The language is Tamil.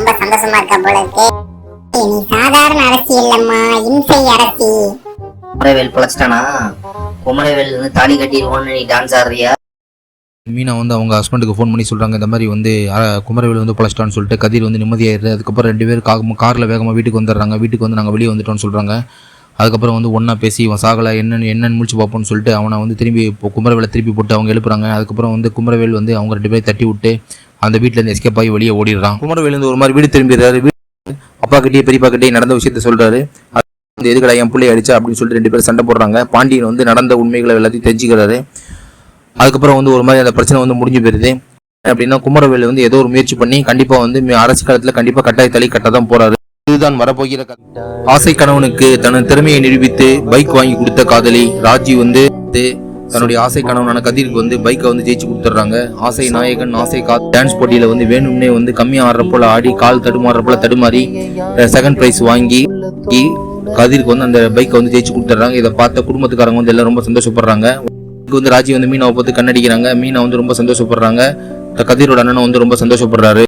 ரொம்ப சந்தோஷமா இருக்கா போல இருக்கு. நீ சாதாரண அரசி இல்லம்மா இம்சை அரசி. குமரவேல் பொழைச்சிட்டானா? குமரவேல் வந்து தாலி கட்டிடுவோன்னு நீ டான்ஸ் ஆடுறியா? மீனா வந்து அவங்க ஹஸ்பண்டுக்கு ஃபோன் பண்ணி சொல்கிறாங்க இந்த மாதிரி வந்து குமரவேல் வந்து பொழைச்சிட்டான்னு சொல்லிட்டு கதிர் வந்து நிம்மதியாயிடுது. அதுக்கப்புறம் ரெண்டு பேரும் கா காரில் வேகமாக வீட்டுக்கு வந்துடுறாங்க. வீட்டுக்கு வந்து நாங்கள் வெளியே வந்துட்டோம்னு சொல்கிறாங்க அதுக்கப்புறம் வந்து ஒன்றா பேசி இவன் சாகலை என்னன்னு என்னன்னு முடிச்சு பார்ப்போம்னு சொல்லிட்டு அவனை வந்து திரும்பி குமரவேலை திருப்பி போட்டு அவங்க எழுப்புறாங்க. அதுக்கப்புறம் வந்து குமரவேல் வந்து அவங்க ரெண்டு பேரும் தட்டி விட்டு அந்த வீட்டிலேருந்து எஸ்கேப் ஆகி வெளியே ஓடிடுறான். குமரவேல் ஒரு மாதிரி வீடு திரும்பிடுறாரு வீடு அப்பா கிட்டே பெரியப்பா கிட்டே நடந்த விஷயத்த சொல்கிறாரு வந்து எதுக்கடா என் பிள்ளை அடிச்சா? அப்படின்னு சொல்லிட்டு ரெண்டு பேரும் சண்டை போடுறாங்க. பாண்டியன் வந்து நடந்த உண்மைகளை எல்லாத்தையும் தெரிஞ்சுக்கிறாரு. அதுக்கப்புறம் வந்து ஒரு மாதிரி அந்த பிரச்சனை வந்து முடிஞ்சு போயிருது. அப்படின்னா குமரவேல் வந்து ஏதோ ஒரு முயற்சி பண்ணி கண்டிப்பாக வந்து அரசு காலத்தில் கண்டிப்பாக கட்டாய தலை கட்ட தான் போறாரு. இதுதான் வரப்போகிற ஆசை கணவனுக்கு தனது திறமையை நிரூபித்து பைக் வாங்கி கொடுத்த காதலி ராஜி வந்து வந்து தன்னுடைய ஆசை கணவனான கதிருக்கு வந்து பைக்கை வந்து ஜெயிச்சு கொடுத்துட்றாங்க. ஆசை நாயகன் ஆசை கா டான்ஸ் போட்டியில் வந்து வேணும்னே வந்து கம்மியாக ஆடுற போல ஆடி கால் தடுமாறுற போல தடுமாறி செகண்ட் ப்ரைஸ் வாங்கி கதிருக்கு வந்து அந்த பைக்கை வந்து ஜெயிச்சு கொடுத்துட்றாங்க. இதை பார்த்த குடும்பத்துக்காரங்க வந்து எல்லாம் ரொம்ப சந்தோஷப்படுறாங்க. வந்து ராஜி வந்து மீனாவை பார்த்து கண்ணடிக்கிறாங்க. மீனா வந்து ரொம்ப சந்தோஷப்படுறாங்க. கதிரோட அண்ணனை வந்து ரொம்ப சந்தோஷப்படுறாரு.